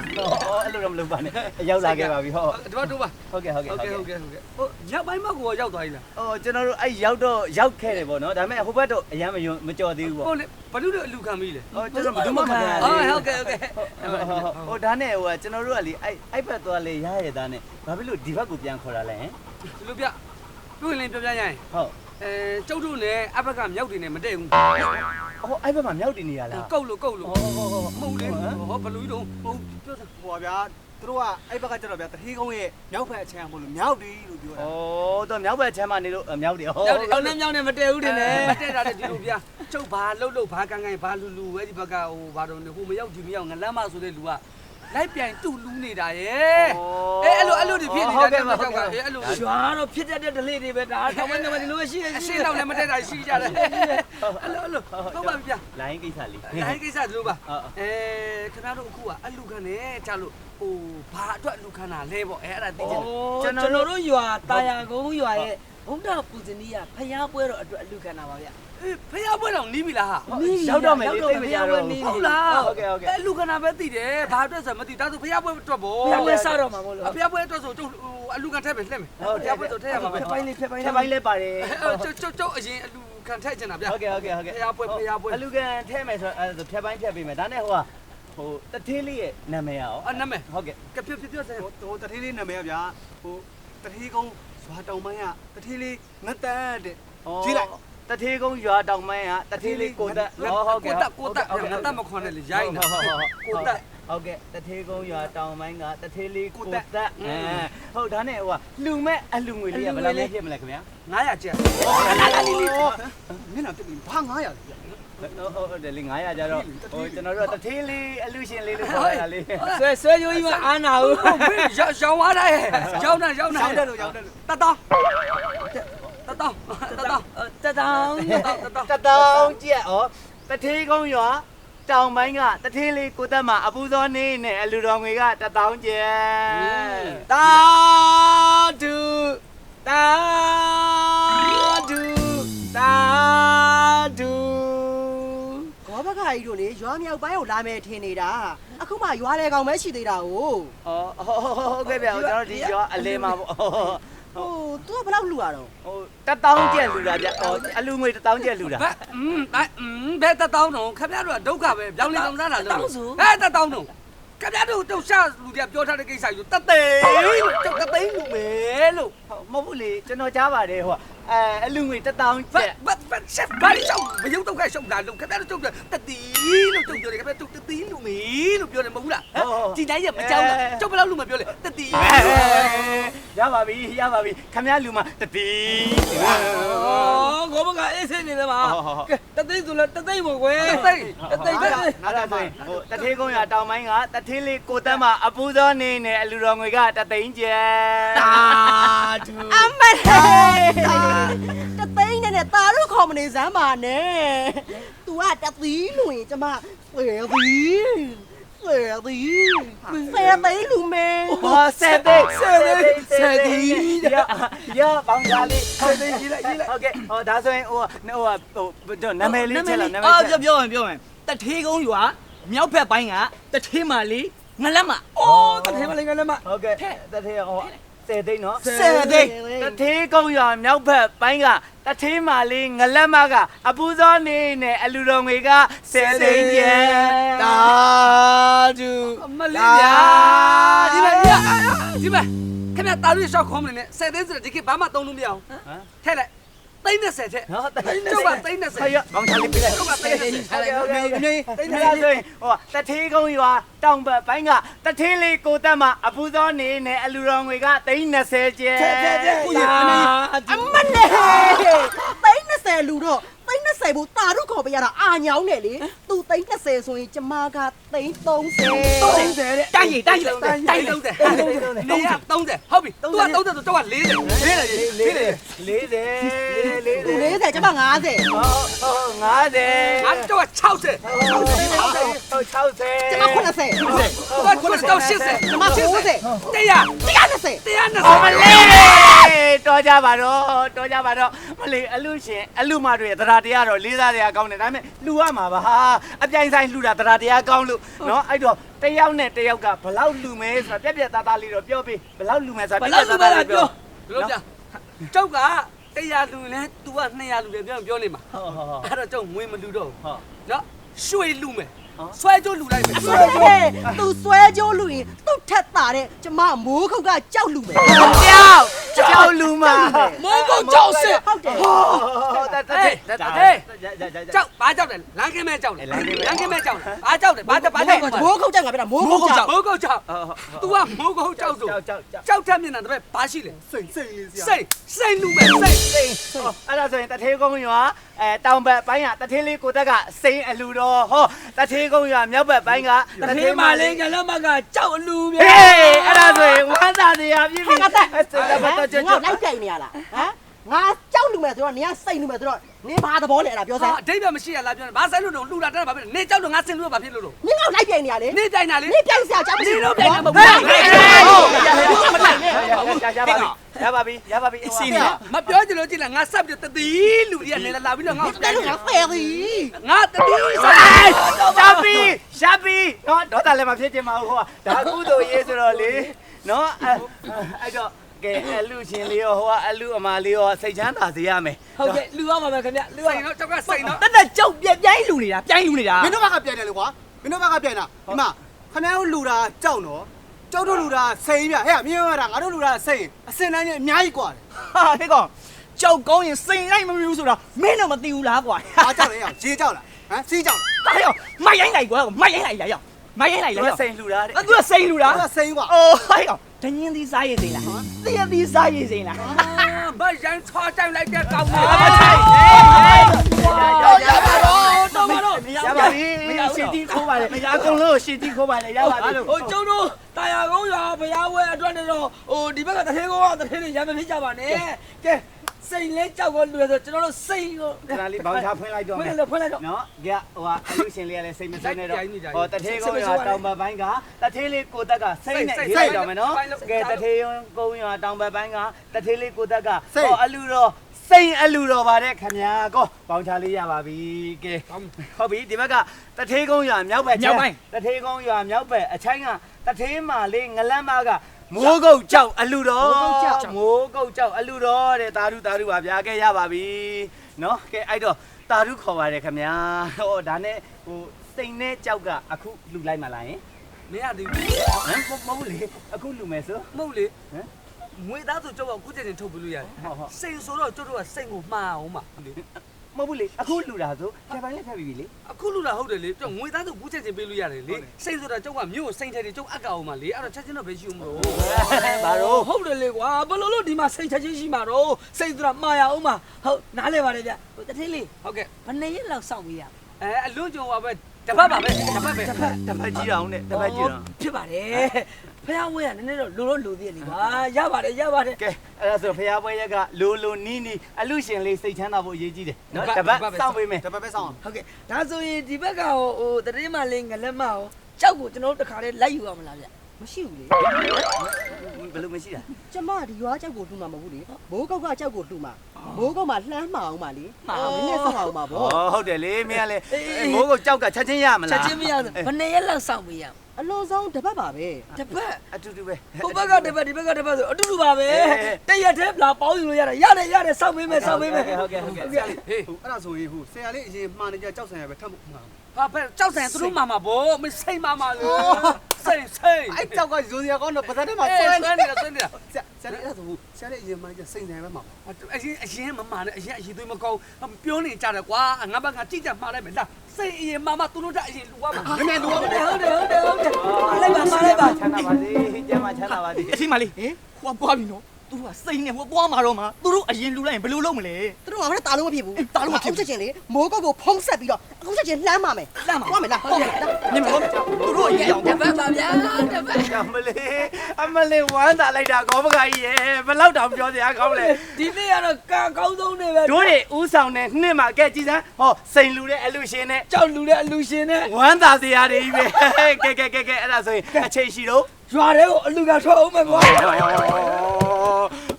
အဲ့လိုတော့မလုပ်ပါနဲ့ရောက်လာခဲ့ပါပြီဟုတ်ဒီဘက်တို့ပါဟုတ်ကဲ့ဟုတ်ကဲ့ဟုတ်ကဲ့ဟုတ်ကဲ့ဟုတ်ကဲ့ဟိုမြောက်ပိုင်းဘက်ကိုရောက်သွားပြီလားဟိုကျွန်တော်တို့အဲ့ရောက်တော့ရောက်ခဲ့တယ်ပေါ့နော်ဒါပေမဲ့ဟိုဘက်တော့အရင်မယွမကြော်သေးဘူးပေါ့ဟိုလေဘလူးတို့အလူခံပြီလေဟိုကျွန်တော်ဘယ်သူမှမခံရအော်ဘူးဟုတ်ကဲ့ဟုတ်ကဲ့ဟိုဒါနဲ့ဟိုကျွန်တော်တို့ကလေအဲ့အဲ့ဘက်သွားလေရရသားနဲ့ဘာဖြစ်လို့ဒီဘက်ကိုပြန်ခေါ်လာလဲဟင်ဒီလိုပြပြုရင်လည်းပြပြရရင်ဟုတ် အဲကျုပ်တို့လည်းအဘက်ကမြောက်တင်နေမတည့်ဘူးဟိုအဲ့ဘက်မှာမြောက်တင်နေရလားကုတ်လို့ကုတ်လို့ဟောဟောဟောမဟုတ်လေဟောဘလူးတို့ဟိုပြောစမ်းဟိုပါဗျာသူတို့ကအဲ့ဘက်ကကျတော့ဗျာတထေးကုန်းရဲ့မြောက်ဖက်အချမ်းမို့လို့မြောက်ဒီလို့ပြောတာဩတော့မြောက်ဘက်ချမ်းမနေလို့မြောက်တယ်ဟောမြောက်တယ်အော်နဲ့မြောက်နဲ့မတည့်ဘူးတင်နေမတည့်တာတဲ့ဒီလိုပြကျုပ်ဘာလှုပ်လှုပ်ဘာကန်ကန်ဘာလူလူပဲဒီဘက်ကဟိုဘာတော့ဟိုမရောက်ဒီမရောက်ငလမ်းမဆိုတဲ့လူက လိုက်ပြန်တူလူနေတာရဲ့အဲအဲ့လိုအဲ့လိုတွေဖြစ်နေတာတဲ့ကြောက်ကအဲအဲ့လိုရွာတော့ဖြစ်တတ်တဲ့ဒလေးတွေပဲဒါတောင်းမနေမဒီလိုရှိရအရှင်းတော့လည်းမတက်တာရှိကြတယ်အဲ့လိုအဲ့လိုဟုတ်ပါပြီဗျာလိုင်းကိစ္စလေးတိုင်းကိစ္စသူတို့ပါဟုတ်အဲခင်ဗျားတို့အခုကအလူခံနေကြလို့ဟိုဘာအတွက်အလူခံတာလဲပေါ့အဲအဲ့ဒါသိချင်တယ်ကျွန်တော်တို့ရွာတာယာကုန်းရွာရဲ့ဘုံတော်ပူဇနီးကဖျားပွဲတော်အတွက်အလူခံတာပါဗျအေး ဖျားပွဲတော့နီးပြီလားဟာရောက်တော့မယ်လေသိမကြတော့ဟုတ်လားဟုတ်ကဲ့ဟုတ်ကဲ့အဲလူခဏပဲသိတယ်ဘာအတွက်ဆိုမသိဒါဆိုဖျားပွဲအတွက်ပေါ့ဖျားပွဲစတော့မှာမို့လို့ဖျားပွဲအတွက်ဆိုကျုပ်ဟိုအလူခံထက်ပဲလှည့်မယ်ဖျားပွဲဆိုထည့်ရမှာပဲဖက်ပိုင်းလေးဖက်ပိုင်းထလေးက်ပိုင်းလဲပါတယ်ကျုပ်ကျုပ်ကျုပ်အရင်အလူခံထည့်ချင်တာဗျာဟုတ်ကဲ့ဟုတ်ကဲ့ဟုတ်ကဲ့ဖျားပွဲဖျားပွဲအလူကန်ထဲမယ်ဆိုအဲဆိုဖြတ်ပိုင်းဖြတ်ပေးမယ်ဒါနဲ့ဟိုကဟိုတထေးလေးရဲ့နာမည်ရောအနမဲဟုတ်ကဲ့ကပြပြပြစဲဟိုဟိုတထေးလေးနာမည်ကဗျာဟိုတထေးကုန်းဇွာတောင်ပိုင်းကတထေးလေးငတ်တက်တဲ့ကြည့်လိုက် တထေးကုန်းရွာတောင်ပိုင်းကတထေးလေးကိုတက်ဟုတ်ကဲ့ကိုတက်ကိုတက်ငါတက်မခွန်နဲ့လေရိုင်းနေဟုတ်ဟုတ်ဟုတ်ကိုတက်ဟုတ်ကဲ့တထေးကုန်းရွာတောင်ပိုင်းကတထေးလေးကိုတက်အဲဟုတ်ဒါနဲ့ဟိုကလှူမဲ့အလှူငွေလေးကဘယ်လောက်လဲဖြစ်မလဲခင်ဗျာ900ကျပ်မျက်နှာတက်ပြီးဘာ900လဲဗျာဟုတ်ဟုတ်တယ်လေ900ကျတော့ဟိုကျွန်တော်တို့ကတထေးလေးအလှူရှင်လေးလို့ခေါ်ရတာလေးဆွဲဆွဲကြိုးကြီးမအာနာဘူးဟုတ်ပြီရောင်းရောင်းသွားတယ်ရောင်းနေရောင်းနေရောက်တယ်လို့ရောက်တယ်လို့တတောင်းတ တောင်းတတောင်းတတောင်းတတောင်းတတောင်းကျက်ဩတထေးကုန်းရွာတောင်ပိုင်းကတထေးလေးကိုတက်မှာအပူစောနေနဲ့အလူတော်ငွေကတတောင်းကျက်တာဒူတာဒူတာဒူဘောဘခါကြီးတို့လေရွာမြောက်ပိုင်းကိုလာမယ်ထင်နေတာအခုမှရွာလေကောင်ပဲရှိသေးတာ哦ဩဟုတ်ကဲ့ဗျာကျွန်တော်ဒီရွာအလဲမှာပေါ့ ဟို तू ကဘယ်လောက်လှူရတော့ ဟိုတတောင်းကျက်လူတာဗျဟိုအလူငွေတတောင်းကျက်လူတာ ဘယ်อืมဘယ်อืมဘယ်တတောင်းတော့ခင်ဗျားတို့ကဒုက္ခပဲပြောင်းလဲတောင်းစားတာလို့ဟဲ့တတောင်းတော့ခင်ဗျားတို့တုတ်ရှာလူတွေကပြောထားတဲ့ကိစ္စယူတသိန်းတုတ်တသိန်းလူမယ်လို့ မဟုတ်ဘူးလေကျွန်တော်ကြားပါတယ်ဟို အဲအလူငွေတတောင်းဘကျယ်က်ဘယ်ဘယ်ချက်ဘာလို့ရှောက်မယုံတော့ခဲ့ရှောက်တာလို့ခင်ဗျားတို့တုတ်တတိလို့တုတ်ပြောတယ်ခင်ဗျားတုတ်တတိလူမေလို့ပြောတယ်မဟုတ်လားဒီတိုင်းရမကြောက်လားကြောက်ဘယ်လောက်လူမပြောလဲတတိရပါပြီရပါပြီခမရလူမတတိအော်ကိုဘကအေးစိနေတယ်မှာကဲတသိန်းဆိုလဲတသိန်းပေါ့ကွယ်တသိန်းတသိန်းတသိန်းအဲ့ဒါဆိုရင်ဟိုတထေးကုန်းရတောင်ပိုင်းကတထေးလေးကိုတက်မှာအပူစောနေနဲ့အလူတော်ငွေကတသိန်းကျက်တာဒူအမလေးတသိန်းနဲ့နဲ့ตาတို့ခေါ်မနေစမ်းပါနဲ့ तू ကတသီးလူရင်ကျမဆွဲသီးဆွဲသီးဆွဲသိန်းလူမဲ ဟာဆယ်သိန်းဆယ်သိန်းဆယ်သိန်းရရပေါင်းစားလေးဆယ်သိန်းကြီးလိုက်ကြီးလိုက်ဟုတ်ကဲ့ဟိုဒါဆိုရင်ဟိုဟိုဟိုနာမည်လေးချက်လားနာမည် အော် ချက် ပြောပြောမယ်ပြောမယ်တထေးကုန်းရွာမြောက်ဘက်ပိုင်းကတထေးမာလေးငလက်မ အော်တထဲမလေးကလည်းမ ဟုတ်ကဲ့တထေးဟို ဆယ်သိန်းနော်ဆယ်သိန်းတထေးကုန်းရမြောက်ဘက်ပိုင်းကတထေးမာလေးငလက်မကအပူစောနေနဲ့အလူတော်ငွေကဆယ်သိန်းကျက်တာဒူမလေးဗျာဒီမဲ့ဒီမဲ့ခင်ဗျာတာလို့ရှောက်ခေါမနေနဲ့10သိန်းဆိုတော့ဒီခေတ်ဘာမှသုံးလို့မရအောင်ထဲလိုက် သိန်း30ထဲနော်တကျုပ်ကသိန်း30ဆယ်ရပေါင်းစားလေးပြလိုက်ကျုပ်ကသိန်း30ဟုတ်ကဲ့ဟုတ်ကဲ့ဟုတ်ကဲ့သိန်း30ဆိုရင်ဟိုတထေးကုန်းရွာတောင်ဘက်ပိုင်းကတထေးလေးကိုတက်မှာအပူစောနေနဲ့အလူတော်ငွေကသိန်း20ကျက်ကိုရအမေအမလေးသိန်း20လူတော့ သိန်း20ဘူးตาတို့ခေါ်ပေးရတာအာညောင်းတယ်လေ तू သိန်း20ဆိုရင်ကျမကသိန်း30 30တဲ့ တိုက်ရတိုက်ရ တိုင်း30နေရ30ဟုတ်ပြီ तू က30ဆိုတော့ကျုပ်က40 40 40 သူ40ကျမ50 ဟုတ်ဟုတ်50 ငါကျုပ်က60 ဟုတ်60 ကျမ80 သူက90 80 ကျမ90 တရား 120 တရားနဲ့ မလေးတော်ကြပါတော့တော်ကြပါတော့မလေးအလူရှင်အလူမတွေသဒ္ဓ တရားတော့လေးစားတရားကောင်းတယ်ဒါပေမဲ့လှူရမှာပါဟာအပြိုင်ဆိုင်လှူတာသဒ္ဓတရားကောင်းလို့နော်အဲ့တော့တယောက်နဲ့တယောက်ကဘလောက်လှူမဲဆိုတာပြက်ပြက်သားသားလေးတော့ပြောပေးဘလောက်လှူမဲဆိုတာဘယ်လောက်လူပါလားပြောဘလို့ကြာကျုပ်ကတရားလူလဲ तू က200လူတယ်ပြောပြောနေမှာဟုတ်ဟုတ်ဟုတ်အဲ့တော့ကျုပ်ငွေမလူတော့ဟုတ်နော်ရွှေလူမယ် ဆွဲကြိုးလူလိုက်မယ်ဆွဲသူဆွဲကြိုးလူရင်သူ့ထက်တာတဲ့ကျမမိုးခုတ်ကကြောက်လူမယ်ကြောက်ကြောက်လူမမိုးကုတ်ကြောက်စစ်ဟုတ်တယ်ဟုတ်တတ်တတ်တတ်ကြောက်ဘာကြောက်တယ်လမ်းခင်းမဲကြောက်တယ်လမ်းခင်းမဲကြောက်တယ်ဘာကြောက်တယ်ဘာကြောက်ဘာကြောက်မိုးခုတ်ကြောက်ငါပြတာမိုးခုတ်ကြောက်မိုးကုတ်ကြောက် तू ကမိုးကုတ်ကြောက်ဆိုကြောက်ကြောက်ကြောက်ကြောက်တဲ့မျက်နှာတစ်ဘာရှိလဲစိတ်စိတ်လေးစရာစိတ်စိတ်လူမယ်စိတ်စိန်အဲ့ဒါဆိုရင်တထေးကုန်းရွာအဲတောင်ဘက်ပိုင်းကတထေးလေးကိုတက်ကစိန်အလူတော်ဟောတထေးကုန်းရွာမြောက်ဘက်ပိုင်းကတထေးမလေးငလမကကြောက်အလူဗျာဟေးအဲ့ဒါဆိုရင်ဝမ်းသာတရားပြည့်ပြီငါတက်အဲ့ဒါငါတော့ကြောက်လိုက်ကြိုင်နေရလားဟမ်ငါကြောက်လူမယ်ဆိုတော့နင်ကစိတ်လူမယ်ဆိုတော့နင်ဘာသဘောလဲအဲ့ဒါပြောစမ်းအတိတ်ကမရှိရလားပြောဘာဆိုင်လို့တော့လှူတာတက်တာဘာဖြစ်လဲနေကြောက်တော့ငါစင်လို့ဘာဖြစ်လို့လို့နင်ကလိုက်ကြိုင်နေရလေနေတိုင်တာလေနင်ပြိုင်စရာကြောက်မရှိနေဘူးတော့ပြိုင်တာမဟုတ်ဟေးဘူးရပါပြီ ရပါပြီရပါပြီစီနေမပြောချင်လို့ကြည့်လားငါဆက်ပြီးတတိလူကြီးကနေလာပြီးတော့ငါ့ကိုတယ်လို့ငါဖယ်သည်ငါတတိရှာပီရှာပီနော်ဒေါသလည်းမဖြစ်ချင်ပါဘူးဟိုကဒါကုသိုလ်ရေးဆိုတော့လေနော်အဲ့အဲ့တော့ကဲအလူရှင်လေးရောဟိုကအလူအမလေးရောစိတ်ချမ်းသာစေရမယ်ဟုတ်ကဲ့လူရပါမယ်ခင်ဗျလူရတော့ကျောက်ကစိတ်နော်တက်တက်ကြောက်ပြပြိုင်းလူနေတာပြိုင်းလူနေတာမင်းတို့ဘက်ကပြန်တယ်လေကွာမင်းတို့ဘက်ကပြန်တာဒီမှာခဏတို့လူတာကြောက်နော် ကြောက်တို့လူတာစိန်ပြဟဲ့မင်းတို့ကငါတို့လူတာစိန်အစင်တန်းကြီးအများကြီးกว่าတယ် ဟာဟဲ့ကောင်ကြောက်ကောင်းရင်စိန်လိုက်မမြူးဆိုတာမင်းတော့မသိဘူးလားကွာ အားကြောက်လေရရေကြောက်လားဟမ်စီးကြောက် တားရောမိုက်ရိုင်းလိုက်ကွာမိုက်ရိုင်းလိုက်ရအောင်မိုက်ရိုင်းလိုက်ရ တော့ အောင် စိန်လှူတာတဲ့ အဲ့သူကစိန်လူလား လားစိန်กว่า အိုးဟဲ့ကောင်ဒင်းင်းသီးစားရည်စိန်လားတည့်ရသီးစားရည်စိန်လား မရန်ချောတိုင်လိုက်တဲ့ကောင်းလေး ရပါပြီ ရပါတော့တော်ပါတော့ ရပါပြီရှင်တီးခိုးပါလေအကုန်လုံးရှင်တီးခိုးပါလေရပါပြီဟိုကျုံတို့တာယာကုန်းရွာဘုရားဝဲအတွက်နေတော့ဟိုဒီဘက်ကတထေးကုန်းကတထေးတွေရံမဖြစ်ကြပါနဲ့ကဲစိတ်လဲကြောက်ကိုလူရဆိုကျွန်တော်တို့စိတ်ကိုခဏလေးဘောင်းချဖွင့်လိုက်တော့ဖွင့်မယ်လိုက်ဖွင့်လိုက်တော့နော်ကြဟိုကအလူရှင်လေးကလည်းစိတ်မစိတ်နဲ့တော့ဟောတထေးကုန်းရွာတောင်ဘက်ပိုင်းကတထေးလေးကိုတက်ကစိတ်နဲ့ရေးလိုက်တော့မယ်နော်ကဲတထေးကုန်းရွာတောင်ဘက်ပိုင်းကတထေးလေးကိုတက်ကဟောအလူတော့ စိတ်အလူတော်ပါတဲ့ခင်ဗျာကောပေါင်ချလေးရပါပြီကဲဟုတ်ပြီဒီဘက်ကတထေးကုန်းရွာမြောက်ဘက်တထေးကုန်းရွာမြောက်ဘက်အချိုင်းကတထေးမာလေးငလန်းမကမိုးကုတ်ကြောက်အလူတော်မိုးကုတ်ကြောက်အလူတော်တဲ့တာရုတာရုပါဗျာကဲရပါပြီနော်ကဲအဲ့တော့တာရုခေါ်ပါတယ်ခင်ဗျာဟောဒါနဲ့ဟိုစိန်နဲ့ကြောက်ကအခုလှူလိုက်မှလားယင်မရသေးဘူးဟမ်မဟုတ်ဘူးလေအခုလှူမယ်ဆိုမဟုတ်လေဟမ် ငွေသားဆိုကြောက်ကအခုချိန်ချင်းထုတ်ပြလို့ရတယ်ဟုတ်ဟုတ်စိတ်ဆိုတော့ကျတို့ကစိတ်ကိုမှားအောင်ပါလေမဟုတ်ဘူးလေအခုလှူတာဆိုဖြတ်ပိုင်းလေးဖြတ်ပြီးပြီလေအခုလူလာဟုတ်တယ်လေကျုပ်ငွေသားဆိုအခုချိန်ချင်းပေးလို့ရတယ်လေစိတ်ဆိုတာကျုပ်ကမြို့ကိုစိတ်ထဲတွေကျုပ်အကအောင်ပါလေအဲ့တော့ချက်ချင်းတော့ပဲရှိဦးမလို့ဘာလို့ဟုတ်တယ်လေကွာဘယ်လိုလို့ဒီမှာစိတ်ချက်ချင်းရှိမှာတော့စိတ်ဆိုတာမှားရအောင်ပါဟုတ်နားလဲပါတယ်ဗျဟိုတထင်းလေးဟုတ်ကဲ့ဘယ်နှစ်ရက်လောက်စောင့်ပေးရအဲအလွန်ကြုံပါပဲတပတ်ပါပဲတပတ်ပဲတစ်ဖက်တစ်ဖက်ကြည့်အောင်နဲ့တစ်ဖက်ကြည့်အောင်ဖြစ်ပါတယ် ဖះဝဲကနည်းနည်းတော့လိုလို့လိုသေးတယ်လေကွာရပါတယ်ရပါတယ် ကဲအဲ့ဒါဆိုဖရားပွဲရက်ကလိုလိုနီးနီးအလူရှင်လေးစိတ်ချမ်းသာဖို့အရေးကြီးတယ်နော်တစ်ပတ်စောင့်ပေးမယ် တပတ်ပဲစောင်းအောင်ဟုတ်ကဲ့ဒါဆိုရင်ဒီဘက်ကဟိုဟိုတရင်မလေးငလက်မဟိုကြောက်ကိုကျွန်တော်တို့တခါလေးလိုက်ယူရမလားဗျမရှိဘူးလေဘယ်လိုမရှိတာကျမဒီရွာကြောက်ကိုလှူမှာမဟုတ်ဘူးလေမိုးကောက်ကကြောက်ကိုလှူမှာမိုးကောက်မှာလှမ်းမှာအောင်ပါလေမှာမင်းနဲ့ဆောက်အောင်ပါဩဗော ဟုတ်တယ်လေမင်းကလည်းမိုးကိုကြောက်ကချက်ချင်းရမချလားက်ချင်းမရဘူးဘယ်နှစ်ရက်လောက်စောင့်ပေးရ အလွန်ဆုံးတစ်ပတ်ပါပဲတစ်ပတ်အတူတူပဲဟိုဘက်ကတစ်ပတ်ဒီဘက်ကတစ်ပတ်ဆိုအတူတူပါပဲအေးတရက်တည်းလာပေါင်းယူလို့ရတယ်ရတယ်ရတယ်စောင့်ပေးမယ်စောင့်ပေးမယ်ဟုတ်ကဲ့ဟုတ်ကဲ့ဟေးဟိုအဲ့ဒါဆိုရင်ဟိုဆရာလေးအရင်မှားနေကြကြောက်ဆန်ရပဲထပ်ဖို့မှာဘာပဲကြောက်ဆန်သူတို့မှာမှာဗောမစိတ်မှာမှာလို့စိတ်စိတ်အဲ့ကြောက်ကဇိုစရာကောင်းတော့ပါဇက်ထဲမှာအေးဆွဲဆွဲနေတာဆွဲနေတာဆရာဆရာလေးအဲ့ဒါဆိုဆရာလေးအရင်မှားနေကြစိန်တယ်ပဲမှာအရင်အရင်မမှာနဲ့အရင်အရင်သွေးမကောင်းပြောနေကြတယ်ကွာငါဘက်ကကြည့်ကြမှားလိုက်မယ်လား စိတ်အရင်မှာမှာသူတို့တက်အရင်လူကမှာနည်းနည်းလူကဟုတ်တယ်ဟုတ်တယ်ဟုတ်တယ်ဟုတ်တယ်လိုက်ပါပါလိုက်ပါချမ်းသာပါစေကျမ်းမချမ်းသာပါစေအစီမလေးဟင်ဟိုကပွားပြီနော်သူ တို့ကစိန်နေဟိုသွားမှာတော့မှာသူတို့အရင်လူလိုက်ရင်ဘယ်လိုလုပ်မလဲ သူတို့ကဘာလို့တာလို့မဖြစ်ဘူးတာလို့မဖြစ်ချက်ချင်းလေမိုးကောက်ကိုဖုံးဆက်ပြီးတော့အခုချက်ချင်းလှမ်းပါမယ်လှမ်းပါသွားမယ်လားဟုတ်တယ်နေမလို့သူတို့အရင်အောင်တစ်ပတ်ပါဗျာတစ်ပတ်အမလေးအမလေးဝမ်းသာလိုက်တာခေါပကကြီးရဲ့ဘယ်လောက်တောင်ပြောစရာကောင်းလဲဒီနေ့ကတော့ကံကောင်းဆုံးနေပဲတို့တွေဥဆောင်တဲ့နှစ်မှာကဲကြည်စမ်းဟောစိန်လူတဲ့အလူရှင်နဲ့ကြောက်လူတဲ့အလူရှင်နဲ့ဝမ်းသာစရာတွေကြီးပဲကဲကဲကဲကဲအဲ့ဒါဆိုရင်အချိန်ရှိတော့ရွာတွေကိုအလူကထွက်အောင်မယ်ကွာ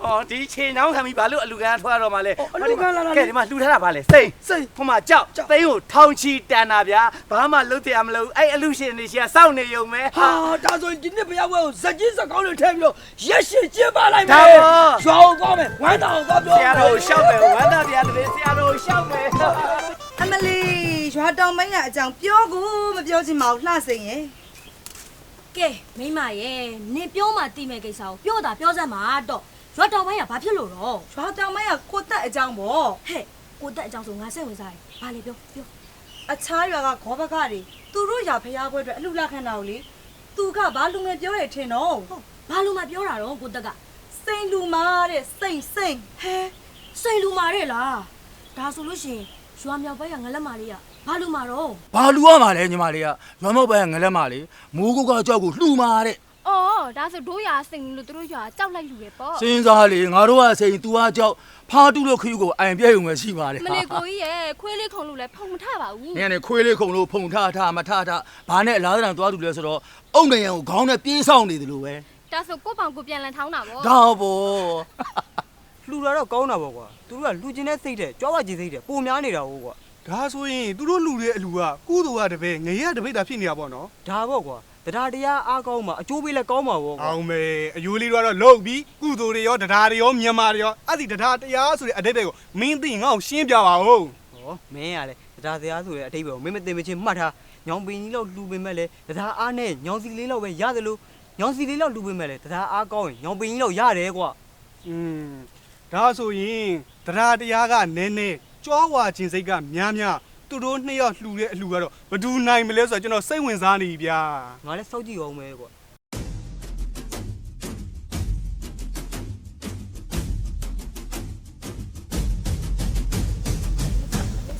အော်ဒီချိန်နှောင်းခံပြီးဘာလို့အလူကန်ထွက်ရတော့မှလဲအလူကလာလာကဲဒီမှာလှူထားတာဗာလဲစိန်စိန်ဟိုမှာကြောက်သိန်းကိုထောင်ချီတန်တာဗျာဘာမှလုပ်တရားမလုပ်အဲ့အလူရှင်တွေရှိကစောင့်နေရုံပဲဟာဒါဆိုရင်ဒီနေ့ဘုရားဘွဲကိုဇက်ကြီးစကောင်းတွေထည့်ပြီးတော့ရက်ရှိကျင်းပါလိုက်မယ်ဒါပေါ့ ရွာကိုသွားမယ်ဝမ်းတောင်သွားပြောဆရာတော်ကိုရှောက်မယ်ဝမ်းသာတရားတွေဆရာတော်ကိုရှောက်မယ် အမလီရွာတောင်ပိုင်းကအကြောင်းပြောကိုမပြောချင်ပါဘူးလှစိန်ရဲ့ ကဲမိမရဲ့နင်ပြောမှတိမဲ့ကိစ္စကိုပြောတာပြောစမ်းပါတော့ရွာတော်ပိုင်းကဘာဖြစ်လို့တော့ရွာတောင်ပိုင်းကကိုတက်အကြောင်းပေါ့ဟဲ့ကိုတက်အကြောင်းဆိုငါစိတ်ဝင်စားတယ်ဘာလဲပြောပြောအခြားရွာကခေါဘကတွေသူတို့ရွာဖျားပွဲအတွက်အလှလာခံတာကိုလေသူကဘာလူငယ်ပြောရထင်တော့ဟုတ်ဘာလို့မပြောတာတော့ကိုတက်ကစိန်လူမာတဲ့စိန်စိန်ဟဲစိန်လူမာတဲ့လားဒါဆိုလို့ရှိရင်ရွာမြောက်ဘက်ကငလက်မာလေးက ဘာလို့မှာတော့ဘာလူရမှာလဲညီမလေးကရွာမောက်ပိုင်းကငလက်မလေးမိုးကုတ်ကကြောက်ကိုလှူမာတဲ့အော်ဒါဆိုတို့ရွာစိန်လို့တို့ရွာကြောက်လိုက်လူတယ်ပေါ့စင်းစားလေငါတို့ကစိန် तू ကကြောက်ဖားတူလို့ခယူကိုအိုင်ပြဲုံပဲရှိပါတယ်မလေးကိုကြီးရဲ့ခွေးလေးခုံလို့လဲဖုံမထပါဘူးနင်ကနေခွေးလေးခုံလို့ဖုန်ထထမထထဘာနဲ့အလားတန်သွားတူလဲဆိုတော့အုံနေရန်ကိုခေါင်းနဲ့ပြေးဆောင်နေတယ်လို့ပဲဒါဆိုကိုပောင်ကိုပြန်လန်ထောင်းတာပေါ့ဒါဘောလှူတာတော့ကောင်းတာပေါ့ကွာသူတို့ကလှူကျင်တဲ့စိတ်တဲ့ကြွားဝကြည်စိတ်တဲ့ပုံများနေတာဟုတ်ကွာ ဒါဆိုရင်သူတို့လူတဲ့အလူကကုသိုလ်ကတပည့်ငရေကတပိတ်တာဖြစ်နေတာပေါ့နော်ဒါပေါ့ကွာတရားတရားအားကောင်းမှာအကျိုးပေးလဲကောင်းမှာပေါ့ကွာအောင်မေအယိုးလေးတွေကတော့လုံပြီးကုသိုလ်တွေရောတရားတွေရောမြန်မာတွေရောအဲ့ဒီတရားတရားဆိုတဲ့အတိတ်တွေကိုမင်းသိငါ့ကိုရှင်းပြပါဦးဟောမင်းရလဲတရားတရားဆိုတဲ့အတိတ်ပဲကိုမင်းမသိမချင်းမှတ်ထားညောင်ပင်ကြီးလောက်လှူပေးမဲ့လဲတရားအားနဲ့ညောင်စီလေးလောက်ပဲရတယ်လို့ညောင်စီလေးလောက်လှူပေးမဲ့လဲတရားအားကောင်းရင်ညောင်ပင်ကြီးလောက်ရတယ်ကွာอืมဒါဆိုရင်တရားတရားကနည်းနည်း ကြွားဝါခြင်းစိတ်ကများများသူတို့နှစ်ယောက်လှူတဲ့အလှူကတော့ဘယ်သူနိုင်မလဲဆိုတော့ကျွန်တော်စိတ်ဝင်စားနေပြီဗျာငါလည်းစောက်ကြည့်အောင်ပဲကွာ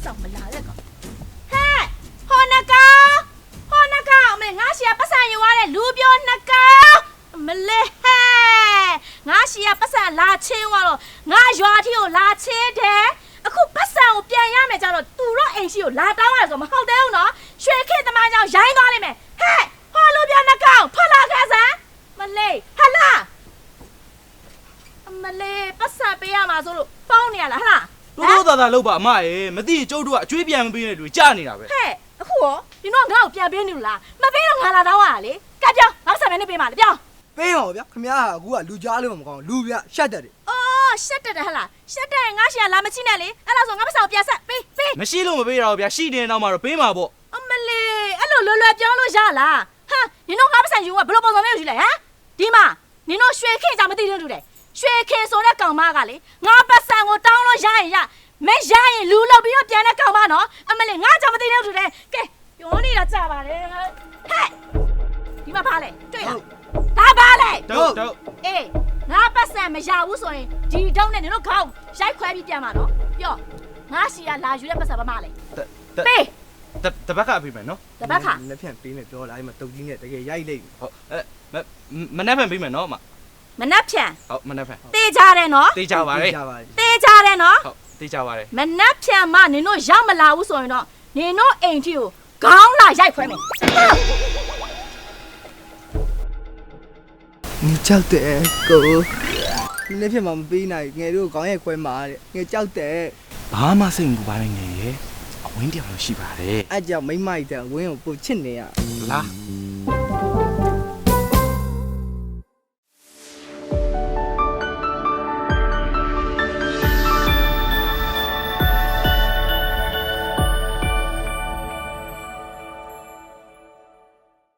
ဆောင်မလာတဲ့ကောင်ဟဲ့ဟောနကောင်ဟောနကောင်အမေငါရှီကပတ်စံယူရတဲ့လူပြောနကောင်မလေးဟဲ့ငါရှီကပတ်စံလာချင်းသွားတော့ငါရွာထီကိုလာချင်းတယ် အခုပတ်စံကိုပြန်ရမယ်ကြတော့သူတို့အိမ်ရှိကိုလာတောင်းရဆိုမဟုတ်သေးဘူးနော်ရွှေခေတ်သမိုင်းကြောင့်ရိုင်းသွားလိမ့်မယ်ဟဲ့ဟောလူပြောနကောင်ထွက်လာခဲ့စမ်းမလေးဟလာအမလေးပတ်စံပေးရမှာဆိုလို့ပေါင်းနေရလားဟလားတို့တို့သာသာလောက်ပါအမရေမသိရင်ကျုပ်တို့ကအကျွေးပြန်မပေးတဲ့လူကြာနေတာပဲဟဲ့အခုရောဒီတော့ငါ့ကိုပြန်ပေးနေလို့လားမပေးတော့ငါလာတော့ရတာလေကပ်ပြောင်းငါဆက်မဲနေပေးပါလေပြောင်းပေးပါဗျာခမရကအခုကလူကြားလို့မကောင်းလူပြရှက်တယ်တယ်အော် ရှက်တက်တယ်ဟလားရှက်တက်ရင်ငါရှီကလာမချိနဲ့လေအဲ့ဒါဆိုငါပတ်စံကိုပြန်ဆက်ပေးပေးမရှိလို့မပေးတော့ဘူးဗျာရှိတယ်နောက်မှတော့ပေးမှာပေါ့အမလေးအဲ့လိုလွယ်လွယ်ပြောလို့ရလားဟာနင်တို့ငါပတ်စံယူကဘယ်လိုပုံစံမျိုးယူလဲဟမ်ဒီမှာနင်တို့ရွှေခေကြမသိသေးတူတယ်ရွှေခေဆိုတဲ့ကောင်မကလေငါပတ်စံကိုတောင်းလို့ရရင်ရမရရင်လူလောက်ပြီးတော့ပြန်တဲ့ကောင်မနော်အမလေးငါကြောင့်မသိသေးတူတယ်ကဲပြောနေတာကြပါလေဟဲ့ဒီမှာပါလေတွေ့လား ဒါပါလေတို့တို့အေးငါပတ်စံမရဘူးဆိုရင်ဒီတုံးနဲ့နင်တို့ခေါင်းရိုက်ခွဲပြီးပြန်มาနော်ပြောငါစီကလာယူတဲ့ပတ်စံဘာမှလဲပေးတပတ်ကပေးမယ်နော်တပတ်ခါလက်ဖြန့်ပေးမယ်ပြောလာအဲ့မှာတုတ်ကြီးနဲ့တကယ်ရိုက်လိုက်ဟုတ်အဲမနက်ဖြန်ပေးမယ်နော်အမမနှက်ဖြန်ဟုတ်မနက်ဖြန်တေးကြတယ်နော်တေးကြပါလေကြပါလေတေးကြတယ်နော်ဟုတ်တေးကြပါလေမနှက်ဖြန်မှနင်တို့ရောက်မလာဘူးဆိုရင်တော့နင်တို့အိမ်ထီကိုခေါင်းလာရိုက်ခွဲမယ် ကြောက်တယ်ကိုလက်ဖြန့်မမပေးနိုင်ငယ်တို့ခေါင်းရဲ့ခွဲမှာတဲ့ငယ်ကြောက်တယ်ဘာမှစိတ်မပူပါနဲ့ငယ်ရေအဝင်းတရားလို့ရှိပါတယ်အဲ့ကြောင့်မိမ့်မိုက်တဲ့ဝင်းကိုပို့ချစ်နေရလား